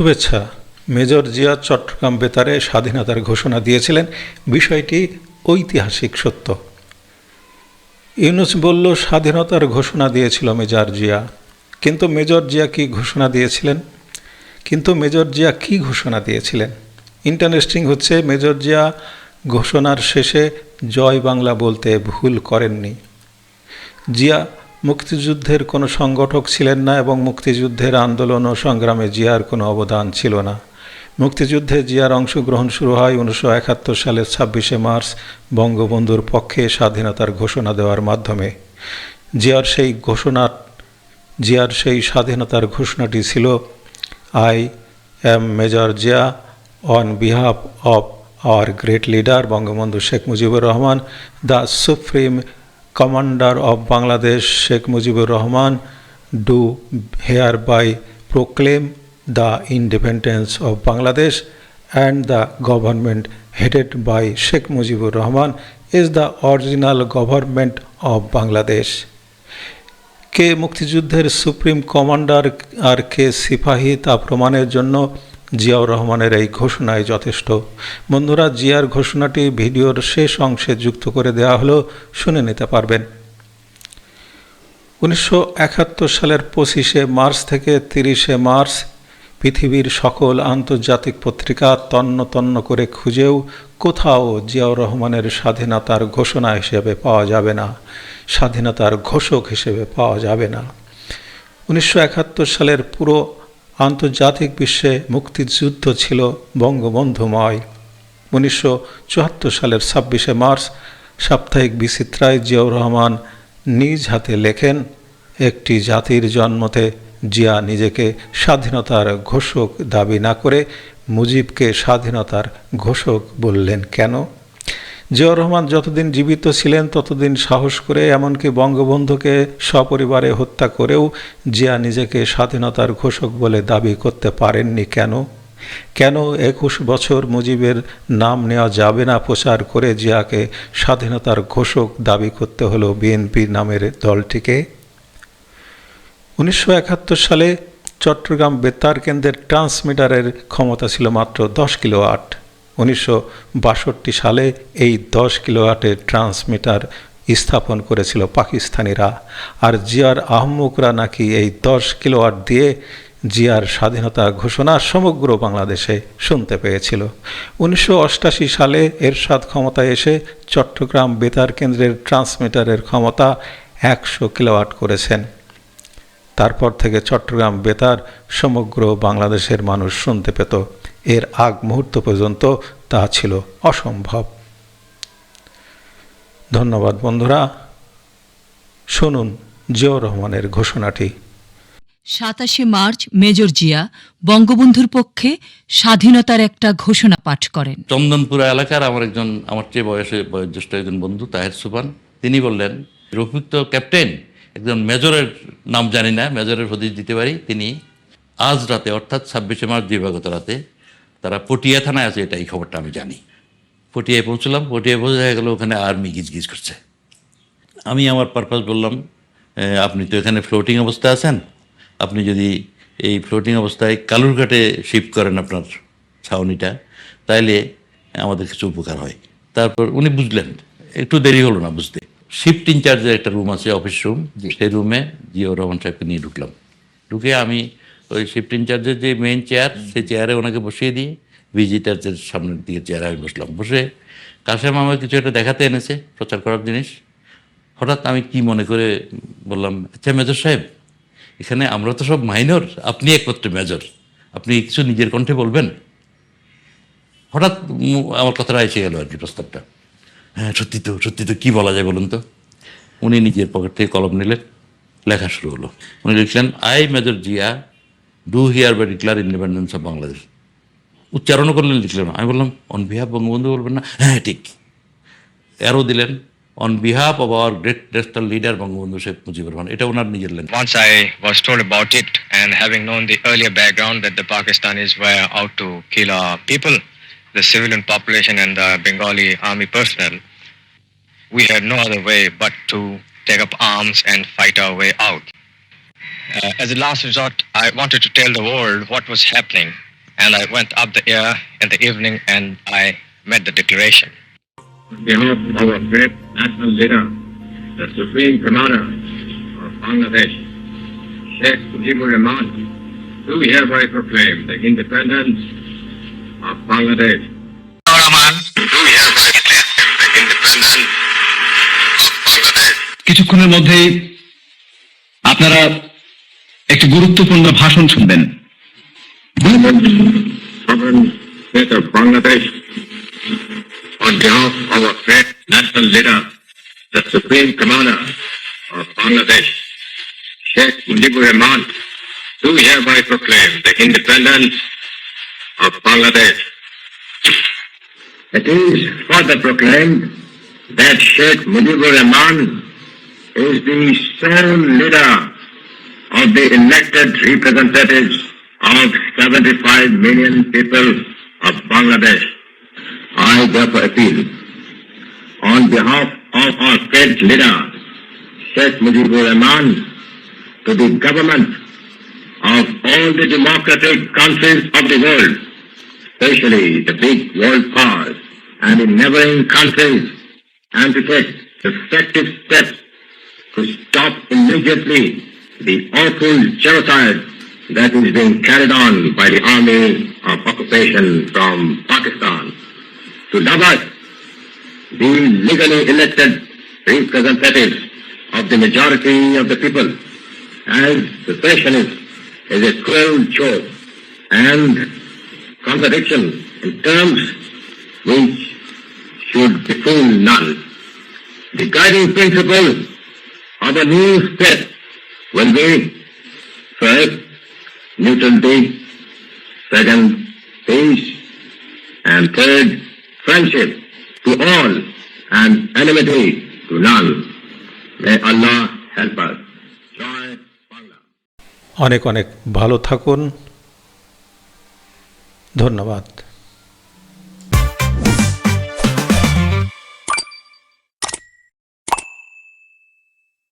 শুভেচ্ছা। মেজর জিয়া চট্টগ্রাম বেতারে স্বাধীনতার ঘোষণা দিয়েছিলেন। বিষয়টি ঐতিহাসিক সত্য। ইউনুস বলল, স্বাধীনতার ঘোষণা দিয়েছিল মেজর জিয়া। কিন্তু মেজর জিয়া কি ঘোষণা দিয়েছিলেন? কিন্তু মেজর জিয়া কি ঘোষণা দিয়েছিলেন? ইন্টারেস্টিং হচ্ছে, মেজর জিয়া ঘোষণার শেষে জয় বাংলা বলতে ভুল করেননি। জিয়া মুক্তিযুদ্ধের কোনো সংগঠক ছিলেন না এবং মুক্তিযুদ্ধের আন্দোলন ও সংগ্রামে জিয়ার কোনো অবদান ছিল না। মুক্তিযুদ্ধে জিয়ার অংশগ্রহণ শুরু হয় উনিশশো একাত্তর সালের ছাব্বিশে মার্চ বঙ্গবন্ধুর পক্ষে স্বাধীনতার ঘোষণা দেওয়ার মাধ্যমে। জিয়ার সেই ঘোষণা, জিয়ার সেই স্বাধীনতার ঘোষণাটি ছিল, I am major Zia on behalf of our great leader Bangabandhu Sheikh Mujibur Rahman, the supreme commander of Bangladesh Sheikh Mujibur Rahman do hereby proclaim the independence of Bangladesh and the government headed by Sheikh Mujibur Rahman is the original government of Bangladesh. কে মুক্তিযুদ্ধের supreme commander আর কে সিপাহি তা প্রমাণের জন্য জিয়াউর রহমানের এই ঘোষণায় যথেষ্ট। বন্ধুরা, জিয়ার ঘোষণাটি ভিডিওর শেষ অংশে যুক্ত করে দেওয়া হলো, শুনে নিতে পারবেন। উনিশশো একাত্তর সালের পঁচিশে মার্চ থেকে তিরিশে মার্চ পৃথিবীর সকল আন্তর্জাতিক পত্রিকা তন্ন তন্ন করে খুঁজেও কোথাও জিয়াউর রহমানের স্বাধীনতার ঘোষণা হিসেবে পাওয়া যাবে না, স্বাধীনতার ঘোষক হিসেবে পাওয়া যাবে না। উনিশশো একাত্তর সালের পুরো আন্তর্জাতিক বিশ্বে মুক্তিযুদ্ধ ছিল বঙ্গবন্ধুময়। উনিশশো চুয়াত্তর সালের ছাব্বিশে মার্চ সাপ্তাহিক বিচিত্রায় জিয়াউর রহমান নিজ হাতে লেখেন, একটি জাতির জন্মতে জিয়া নিজেকে স্বাধীনতার ঘোষক দাবি না করে মুজিবকে স্বাধীনতার ঘোষক বললেন কেন? জিয়াউর রহমান যতদিন জীবিত ছিলেন, ততদিন সাহস করে এমনকি বঙ্গবন্ধুকে সপরিবারে হত্যা করেও জিয়া নিজেকে স্বাধীনতার ঘোষক বলে দাবি করতে পারেননি কেন? কেন একুশ বছর মুজিবের নাম নেওয়া যাবে না প্রচার করে জিয়াকে স্বাধীনতার ঘোষক দাবি করতে হলো বিএনপি নামের দলটিকে? উনিশশো একাত্তর সালে চট্টগ্রাম বেতার কেন্দ্রের ট্রান্সমিটারের ক্ষমতা ছিল মাত্র দশ কিলোওয়াট উনিশশো বাষট্টি সালে এই দশ কিলোওয়াটের ট্রান্সমিটার স্থাপন করেছিল পাকিস্তানিরা। আর জিয়ার আহমুকরা নাকি এই দশ কিলোওয়াট দিয়ে জিয়ার স্বাধীনতা ঘোষণা সমগ্র বাংলাদেশে শুনতে পেয়েছিল। উনিশশো সালে এরশাদ ক্ষমতায় এসে চট্টগ্রাম বেতার কেন্দ্রের ট্রান্সমিটারের ক্ষমতা একশো কিলোওয়াট করেছেন। তারপর থেকে চট্টগ্রাম বেতার সমগ্র বাংলাদেশের মানুষ শুনতে পেত। এর আগ মুহূর্ত পর্যন্ত তা ছিল অসম্ভব। ধন্যবাদ বন্ধুরা। শুনুন জিয়াউর রহমানের ঘোষণাটি। সাতাশে মার্চ মেজর জিয়া বঙ্গবন্ধুর পক্ষে স্বাধীনতার একটা ঘোষণা পাঠ করেন। চন্দনপুরা এলাকার আমার একজন আমার চেয়ে বয়সে বয়োজ্যেষ্ঠ একজন বন্ধু তাহের সুপান তিনি বললেন রফিক তো ক্যাপ্টেন একজন মেজরের নাম জানি না মেজরের হদিস দিতে পারি? তিনি আজ রাতে অর্থাৎ ছাব্বিশে মার্চ দিবাগত রাতে তারা পটিয়া থানায় আছে এটা এই খবরটা আমি জানি। পটিয়ায় পৌঁছলাম পটিয়ায় পৌঁছে গেল ওখানে আর্মি গিজগিজ করছে। আমি আমার পারপাস বললাম আপনি তো এখানে ফ্লোটিং অবস্থায় আছেন আপনি যদি এই ফ্লোটিং অবস্থায় কালুরঘাটে শিফট করেন আপনার ছাউনিটা তাইলে আমাদের কিছু উপকার হয়। তারপর উনি বুঝলেন একটু দেরি হলো না বুঝতে। শিফট ইনচার্জের একটা রুম আছে অফিস রুম সেই রুমে জিয়াউর রহমান সাহেবকে নিয়ে ঢুকলাম। ঢুকে আমি ওই শিফট ইনচার্জের যে মেইন চেয়ার সেই চেয়ারে ওনাকে বসিয়ে দিয়ে ভিজিটারদের সামনের দিকে চেয়ারে আমি বসলাম। বসে কাশেম আমার কিছু একটা দেখাতে এনেছে, প্রচার করার জিনিস। হঠাৎ আমি কি মনে করে বললাম আচ্ছা মেজর সাহেব, এখানে আমরা তো সব মাইনর আপনি একমাত্র মেজর আপনি কিছু নিজের কণ্ঠে বলবেন? হঠাৎ আমার কথাটা এসে গেল আর কি প্রস্তাবটা। হ্যাঁ সত্যি তো সত্যি তো, কী বলা যায় বলুন তো? উনি নিজের পকেট থেকে কলম নিলেন, লেখা শুরু হলো। উনি লিখলেন I major Zia do hereby declare independence of Bangladesh উচ্চারণও করলেন লিখলেন আমি বললাম অন বিহাফ বঙ্গবন্ধু বলবেন না হ্যাঁ ঠিক এরও দিলেন on behalf of our great national leader Bangabandhu Sheikh Mujibur Rahman এটা ওনার নিজের লেন Once I was told about it, and having known the earlier background that the Pakistanis were out to kill our people, the civilian population and the Bengali army personnel, we had no other way but to take up arms and fight our way out. Uh, as a last resort, I wanted to tell the world what was happening and I went up the air in the evening and I made the declaration. On behalf of our great national leader, the Supreme Commander of Bangladesh, Sheikh Mujibur Rahman, do hereby proclaim the independence of Bangladesh. Rahman, do hereby proclaim the independence of Bangladesh. কিছুক্ষণের মধ্যেই আপনারা একটি গুরুত্বপূর্ণ ভাষণ শুনবেন Sovereign State of Bangladesh, on behalf of our great national leader, the Supreme Commander of Bangladesh, Sheikh Mujibur Rahman, do hereby proclaim the independence of Bangladesh. It is further proclaimed that Sheikh Mujibur Rahman is the sole leader of the elected representatives of 75 million people of Bangladesh. I therefore appeal on behalf of our great leader, Sheikh Mujibur Rahman, to the government of all the democratic countries of the world, especially the big world powers and the neighboring countries, and to take effective steps to stop immediately the awful genocide that is being carried on by the army of occupation from Pakistan. To abolish the legally elected representatives of the majority of the people as secessionist is is a cruel joke and contradiction in terms which should befool none. The guiding principle of a new state will be first, neutrality, second, peace, and third, friendship to all and enmity to none. May Allah help us. Joy Bangla. অনেক অনেক ভালো থাকুন ধন্যবাদ